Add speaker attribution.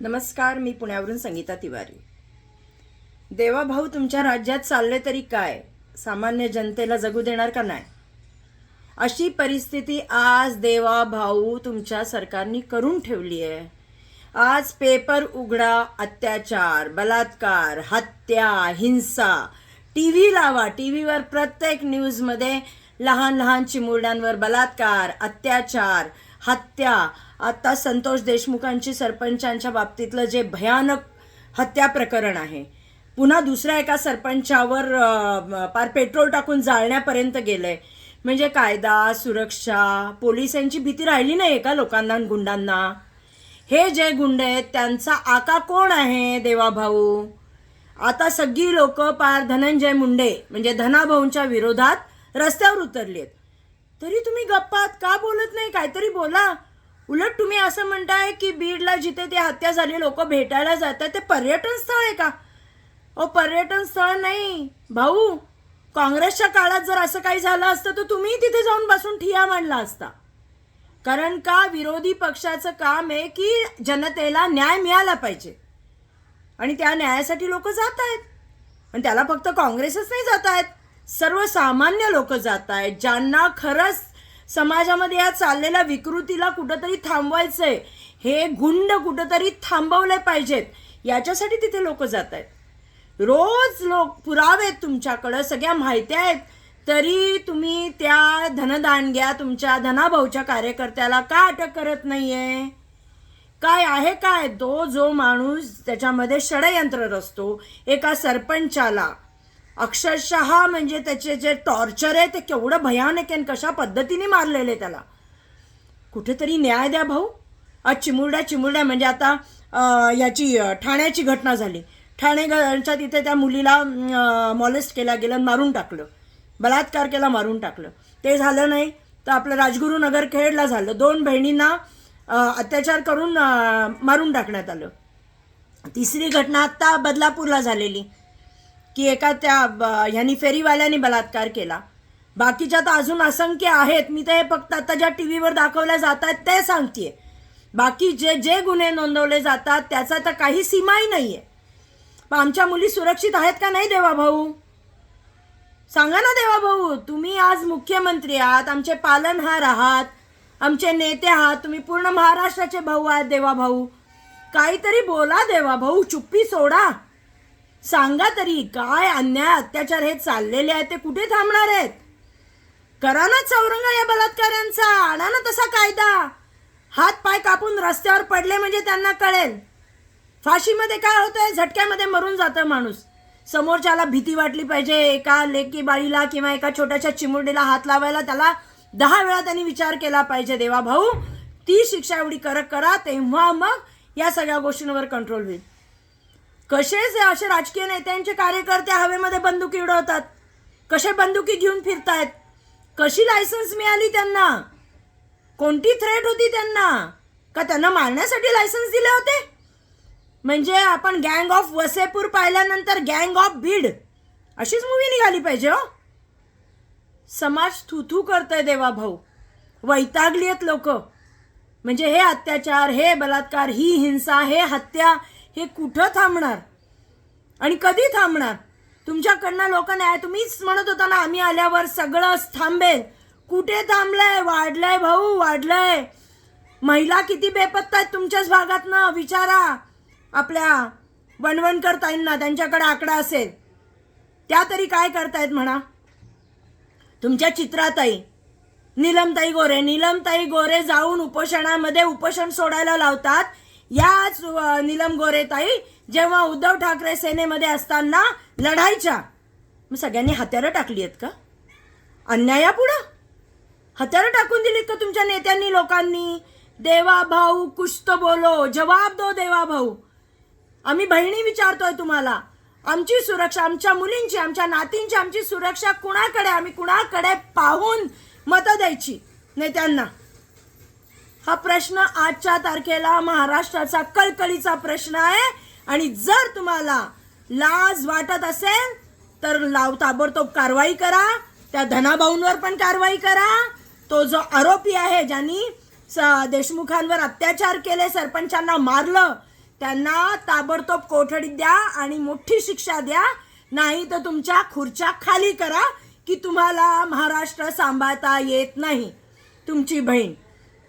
Speaker 1: नमस्कार मी पुण्यावरून संगीता तिवारी. देवाभाऊ तुमच्या राज्यात चालले तरी काय? सामान्य जनतेला जगू देणार का नाही? अशी परिस्थिती आज देवाभाऊ तुमच्या सरकारने करून ठेवली आहे. आज पेपर उघडा अत्याचार बलात्कार हत्या हिंसा टी व्ही लावा. टी व्हीवर प्रत्येक न्यूजमध्ये लहान लहान चिमुरड्यांवर बलात्कार अत्याचार हत्या आता संतोष देशमुखांची सरपंचांच्या बाबतीतलं जे भयानक हत्या प्रकरण आहे पुन्हा दुसऱ्या एका सरपंचावर पार पेट्रोल टाकून जाळण्यापर्यंत गेलंय. म्हणजे कायदा सुरक्षा पोलिसांची भीती राहिली नाही का लोकांना गुंडांना. हे जे गुंड आहेत त्यांचा आका कोण आहे देवाभाऊ? आता सगळी लोक पार धनंजय मुंडे म्हणजे धनाभाऊंच्या विरोधात रस्त्यावर उतरली आहेत. तरी तुम्ही गप्पात का बोलत नाही? काहीतरी बोला. उलट तुम्ही असं म्हणताय की बीडला जिथे ती हत्या झाली लोक भेटायला जातात ते पर्यटन स्थळ आहे का? ओ पर्यटन स्थळ नाही. भाऊ काँग्रेसच्या काळात जर असं काही झालं असतं तर तुम्ही तिथे जाऊन बसून ठिया मांडला असता. कारण का विरोधी पक्षाचं काम आहे की जनतेला न्याय मिळाला पाहिजे. आणि त्या न्यायासाठी लोक जात आहेत. पण त्याला फक्त काँग्रेसच नाही जात आहेत. सर्वसामान्य लोक जात आहेत ज्यांना खरंच समाजामध्ये या चाललेल्या विकृतीला कुठंतरी थांबवायचंय. हे गुंड कुठंतरी थांबवले पाहिजेत. याच्यासाठी तिथे लोक जात आहेत रोज लोक पुरावे आहेत तुमच्याकडं सगळ्या माहित्या आहेत. तरी तुम्ही त्या धनदानग्या तुमच्या धनाभाऊच्या कार्यकर्त्याला का अटक करत नाहीये? काय आहे काय? तो जो माणूस त्याच्यामध्ये षडयंत्र रचतो एका सरपंचाला. अक्षरशः म्हणजे त्याचे जे टॉर्चर आहे ते केवढं भयानक आहे आणि कशा पद्धतीने मारलेले त्याला. कुठेतरी न्याय द्या भाऊ. आज चिमुरड्या चिमुरड्या म्हणजे आता याची ठाण्याची घटना झाली. ठाणेच्या तिथे त्या मुलीला मॉलेस्ट केला गेलं मारून टाकलं. बलात्कार केला मारून टाकलं. ते झालं नाही. तर आपलं राजगुरू नगर खेडला झालं. दोन बहिणींना अत्याचार करून मारून टाकण्यात आलं. तिसरी घटना आत्ता बदलापूरला झालेली. की एका त्या ब- ह्यांनी फेरीवाल्यांनी बलात्कार केला. बाकीच्या तर अजून असंख्य आहेत. मी तर हे फक्त आता ज्या टी व्हीवर दाखवल्या जात आहेत ते सांगते बाकी जे जे गुन्हे नोंदवले जातात त्याचा तर काही सीमाही नाहीये. पण आमच्या मुली सुरक्षित आहेत का नाही देवा भाऊ? सांगा ना देवा भाऊ तुम्ही आज मुख्यमंत्री आहात आमचे पालनहार आहात आमचे नेते आहात तुम्ही पूर्ण महाराष्ट्राचे भाऊ आहात देवा भाऊ. काहीतरी बोला देवा भाऊ चुप्पी सोडा. सांगा तरी काय अन्याय अत्याचार हे चाललेले आहेत ते कुठे थांबणार आहेत? करा ना चौरंग या बलात्कारांचा आणा ना तसा कायदा. हात पाय कापून रस्त्यावर पडले म्हणजे त्यांना कळेल. फाशीमध्ये काय होतंय? झटक्यामध्ये मरून जातं माणूस. समोरच्याला भीती वाटली पाहिजे एका लेकी बाळीला किंवा एका छोट्याशा चिमुरडीला हात लावायला त्याला दहा वेळा त्यांनी विचार केला पाहिजे. देवा भाऊ ती शिक्षा एवढी करक करा तेव्हा मग या सगळ्या गोष्टींवर कंट्रोल होईल. कसेच असे राजकीय नेत्यांचे कार्यकर्ते हवेमध्ये बंदुकी उडवतात? कसे बंदुकी घेऊन फिरतायत? कशी लायसन्स मिळाली त्यांना? कोणती थ्रेट होती त्यांना? का त्यांना मारण्यासाठी लायसन्स दिले होते? म्हणजे आपण गँग ऑफ वसेपूर पाहिल्यानंतर गँग ऑफ बीड अशीच मूवी निघाली पाहिजे हो. समाज थुथू करतोय देवा भाऊ. वैतागली आहेत लोक. म्हणजे हे अत्याचार हे बलात्कार ही हिंसा हे हत्या हे कुठं थांबणार? आणि कधी थांबणार? तुमच्याकडनं लोक नाही तुम्हीच म्हणत होता ना आम्ही आल्यावर सगळंच थांबेल. कुठे थांबलंय? वाढलंय भाऊ वाढलंय. महिला किती बेपत्ता आहेत तुमच्याच भागातनं? विचारा. आपल्या वणवणकर ताईंना त्यांच्याकडे आकडा असेल. त्या तरी काय करतायत म्हणा? तुमच्या चित्राताई नीलमताई गोरे. नीलमताई गोरे जाऊन उपोषणामध्ये उपोषण सोडायला लावतात. याच निलम गोरेताई जेव्हा उद्धव ठाकरे सेनेमध्ये असताना लढायच्या मग सगळ्यांनी हत्यारं टाकली आहेत का? अन्यायापुढं हत्यारं टाकून दिलीत का तुमच्या नेत्यांनी लोकांनी? देवा भाऊ कुछ तो बोलो जवाब दो देवा भाऊ. आम्ही बहिणी विचारतोय तुम्हाला आमची सुरक्षा आमच्या मुलींची आमच्या नातींची आमची सुरक्षा कुणाकडे आम्ही कुणाकडे पाहून मतं द्यायची नेत्यांना? हा प्रश्न आजच्या तारखेला महाराष्ट्राचा कळकळीचा प्रश्न आहे. आणि जर तुम्हाला लाज वाटत असेल तर लाव ताबडतोब कारवाई करा. त्या धनाभाऊंवर पण कारवाई करा. तो जो आरोपी आहे ज्यांनी स- देशमुखांवर अत्याचार केले सरपंचांना मारलं त्यांना ताबडतोब कोठडीत द्या आणि मोठी शिक्षा द्या. नाही तर तुमच्या खुर्च्या खाली करा की तुम्हाला महाराष्ट्र सांभाळता येत नाही. तुमची बहीण.